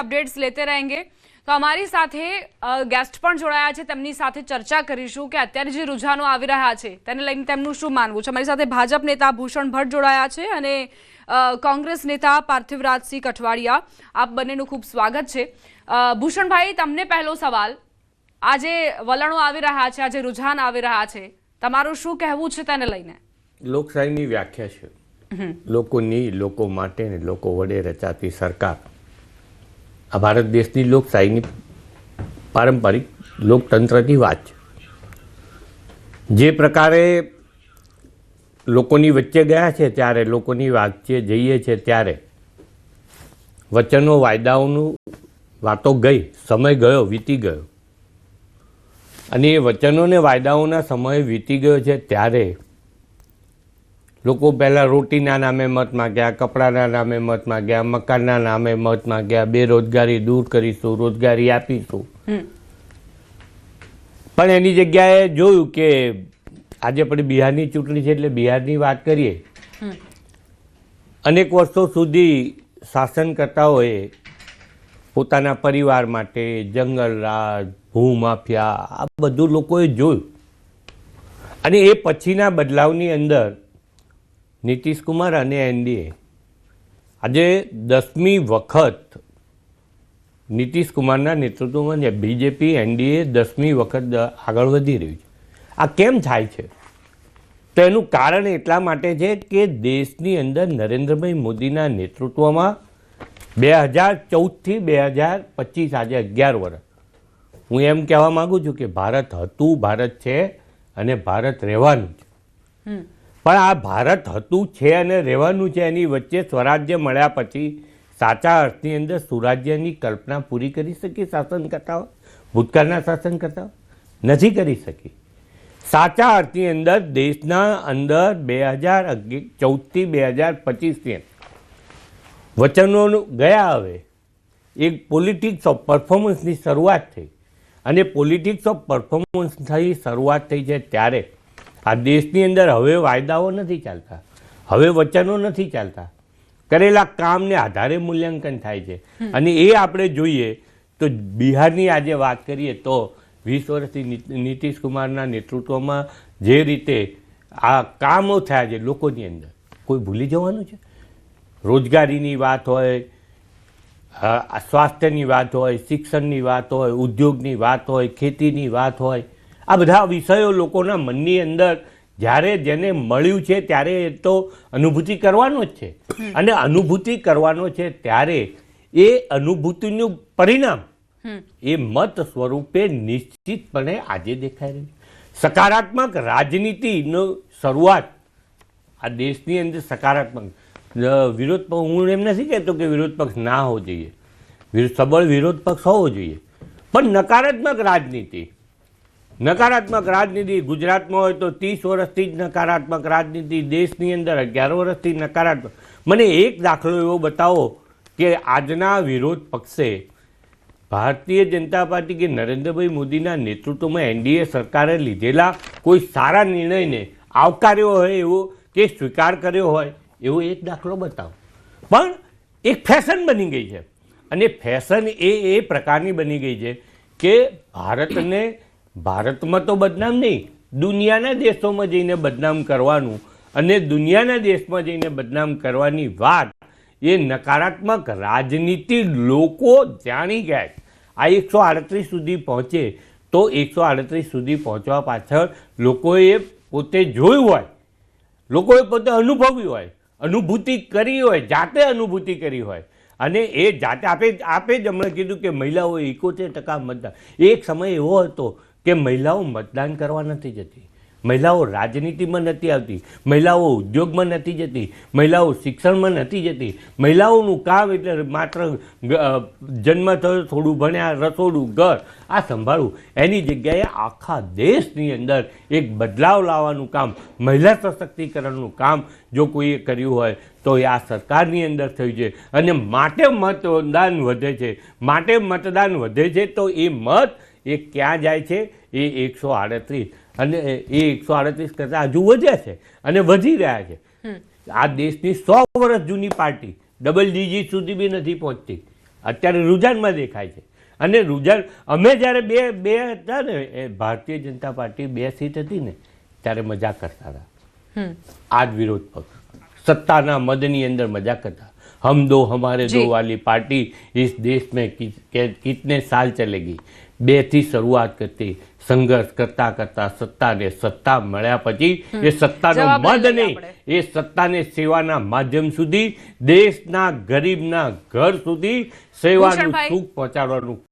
Updates લેતે રહેંગે. તો અમારી સાથે ગેસ્ટ પણ જોડાયા છે. તેમની સાથે ચર્ચા કરીશું કે અત્યારે જે રૂઝાનો આવી રહ્યા છે તેને લઈને તેમનું શું માનવું છે? અમારી સાથે ભાજપ નેતા ભૂષણ ભટ્ટ જોડાયા છે અને કોંગ્રેસ નેતા પાર્થિવરાજસિંહ કઠવાડિયા. આપ બંનેનું ખૂબ સ્વાગત છે. ભૂષણભાઈ તમને પહેલો સવાલ. આજે વલણો આવી રહ્યા છે આજે રૂઝાન આવી રહ્યા છે. તમારું શું કહેવું છે તેને લઈને? લોકશાહીની વ્યાખ્યા છે. લોકોની લોકો માટે લોકો વડે રચાતી સરકાર. આ ભારત દેશની લોકશાહીની પારંપરિક લોકતંત્રની વાત છે. જે પ્રકારે લોકોની વચ્ચે ગયા છે ત્યારે લોકોની વચ્ચે જઈએ છે ત્યારે વચનો, વાયદાઓનું વાતો ગઈ, સમય ગયો, વીતી ગયો. અને એ વચનો ને વાયદાઓના સમય વીતી ગયો છે ત્યારે લોકો પહેલાં રોટીના નામે મત માગ્યા કપડાના નામે મત માગ્યા મકાનના નામે મત માગ્યા બેરોજગારી દૂર કરીશું રોજગારી આપીશું. પણ એની જગ્યાએ જોયું કે આજે આપણે બિહારની ચૂંટણી છે એટલે બિહારની વાત કરીએ. અનેક વર્ષો સુધી શાસનકર્તાઓએ પોતાના પરિવાર માટે જંગલ રાજ ભૂમાફિયા આ બધું લોકોએ જોયું. અને એ પછીના બદલાવની અંદર નીતિશ કુમાર અને એનડીએ. આજે દસમી વખત નીતિશ કુમારના નેતૃત્વમાં જે બીજેપી, એનડીએ દસમી વખત આગળ વધી રહ્યું છે. આ કેમ થાય છે? તો એનું કારણ એટલા માટે છે કે દેશની અંદર નરેન્દ્રભાઈ મોદીના નેતૃત્વમાં બે હજાર ચૌદથી બે હજાર પચીસ આજે અગિયાર વર્ષ. હું એમ કહેવા માગું છું કે ભારત હતું, ભારત છે અને ભારત રહેવાનું છે પણ આ ભારત હતું છે અને રહેવાનું છે એની વચ્ચે સ્વરાજ્ય મળ્યા પછી સાચા અર્થની અંદર સુરાજ્યની કલ્પના પૂરી કરી શકી શાસનકર્તાઓ, ભૂતકાળના શાસનકર્તાઓ? નથી કરી શકી. સાચા અર્થની અંદર દેશના અંદર બે હજાર ચૌદથી બે હજાર પચીસની વચનો ગયા હવે. એક પોલિટિક્સ ઓફ પરફોર્મન્સની શરૂઆત થઈ. અને પોલિટિક્સ ઓફ પરફોર્મન્સ થઈ શરૂઆત થઈ છે ત્યારે. આ દેશની અંદર હવે વાયદાઓ નથી ચાલતા હવે વચનો નથી ચાલતા. કરેલા કામને આધારે મૂલ્યાંકન થાય છે. અને એ આપણે જોઈએ તો બિહારની આજે વાત કરીએ તો વીસ વર્ષથી નીતિશ કુમારના નેતૃત્વમાં જે રીતે આ કામો થયા છે લોકોની અંદર કોઈ ભૂલી જવાનું છે? રોજગારીની વાત હોય સ્વાસ્થ્યની વાત હોય શિક્ષણની વાત હોય ઉદ્યોગની વાત હોય ખેતીની વાત હોય આ બધા વિષયો લોકોના મનની અંદર જ્યારે જેને મળ્યું છે ત્યારે એ તો અનુભૂતિ કરવાનો જ છે. અને અનુભૂતિ કરવાનો છે ત્યારે એ અનુભૂતિનું પરિણામ એ મત સ્વરૂપે નિશ્ચિતપણે આજે દેખાઈ રહ્યું સકારાત્મક રાજનીતિનો શરૂઆત આ દેશની અંદર સકારાત્મક. વિરોધ પક્ષ હું એમ નથી કહેતો કે વિરોધ પક્ષ ના હોવો જોઈએ. સબળ વિરોધ પક્ષ હોવો જોઈએ. પણ નકારાત્મક રાજનીતિ નકારાત્મક રાજનીતિ ગુજરાતમાં હોય તો ત્રીસ વર્ષથી જ નકારાત્મક રાજનીતિ દેશની અંદર, અગિયાર વર્ષથી નકારાત્મક. મને એક દાખલો એવો બતાવો કે આજના વિરોધ પક્ષે ભારતીય જનતા પાર્ટી કે નરેન્દ્રભાઈ મોદીના નેતૃત્વમાં એનડીએ સરકારે લીધેલા કોઈ સારા નિર્ણયને આવકાર્યો હોય એવો કે સ્વીકાર કર્યો હોય, એવો એક દાખલો બતાવો. પણ એક ફેશન બની ગઈ છે. અને ફેશન એ એ પ્રકારની બની ગઈ છે કે ભારતને ભારતમાં તો બદનામ નહીં. દુનિયાના દેશોમાં જઈને બદનામ કરવાનું અને દુનિયાના દેશમાં જઈને બદનામ કરવાની વાત એ નકારાત્મક રાજનીતિ લોકો જાણી ગયા. આ એકસો આડત્રીસ સુધી પહોંચે તો એકસો આડત્રીસ સુધી પહોંચવા પાછળ લોકોએ પોતે જોયું હોય, લોકોએ પોતે અનુભવ્યું હોય, અનુભૂતિ કરી હોય, જાતે અનુભૂતિ કરી હોય. અને એ જાતે આપે આપે જ હમણાં કીધું કે મહિલાઓ એકોતેર ટકા મતદાન. એક સમય એવો હતો કે મહિલાઓ મતદાન કરવા નથી જતી. મહિલાઓ રાજનીતિમાં નથી આવતી. મહિલાઓ ઉદ્યોગમાં નથી જતી. મહિલાઓ શિક્ષણમાં નથી જતી. મહિલાઓનું કામ એટલે માત્ર જન્મ થયો થોડું ભણ્યા, રસોડું, ઘર, આ સંભાળવું. એની જગ્યાએ આખા દેશની અંદર એક બદલાવ લાવવાનું કામ, મહિલા સશક્તિકરણનું કામ જો કોઈએ કર્યું હોય, તો એ આ સરકારની અંદર થયું છે. અને માટે મતદાન વધે છે. માટે મતદાન વધે છે તો એ મત એ ક્યાં જાય છે એ એકસો આડત્રીસ અને એ એકસો આડત્રીસ કરતાં હજુ વધ્યા છે અને વધી રહ્યા છે આ દેશની સો વર્ષ જૂની પાર્ટી ડબલ ડિજિટ સુધી બી નથી પહોંચતી અત્યારે રૂઝાનમાં દેખાય છે અને રૂઝાન અમે જ્યારે બે બે હતા ને એ ભારતીય જનતા પાર્ટી બે સીટ હતી ને ત્યારે મજા કરતા હતા હમ આ જ વિરોધ પક્ષ સત્તાના મદની અંદર મજા કરતા हम दो हमारे दो જી. वाली पार्टी इस देश में कि, कि, कितने साल चलेगी બેથી શરૂઆત કરતી સંઘર્ષ કરતા કરતા સત્તાને સત્તા મળ્યા પછી એ સત્તાનો મદ નહીં એ સત્તાને સેવાના માધ્યમ સુધી દેશના ગરીબના ઘર સુધી સેવાનું. સુખ પહોંચાડવાનું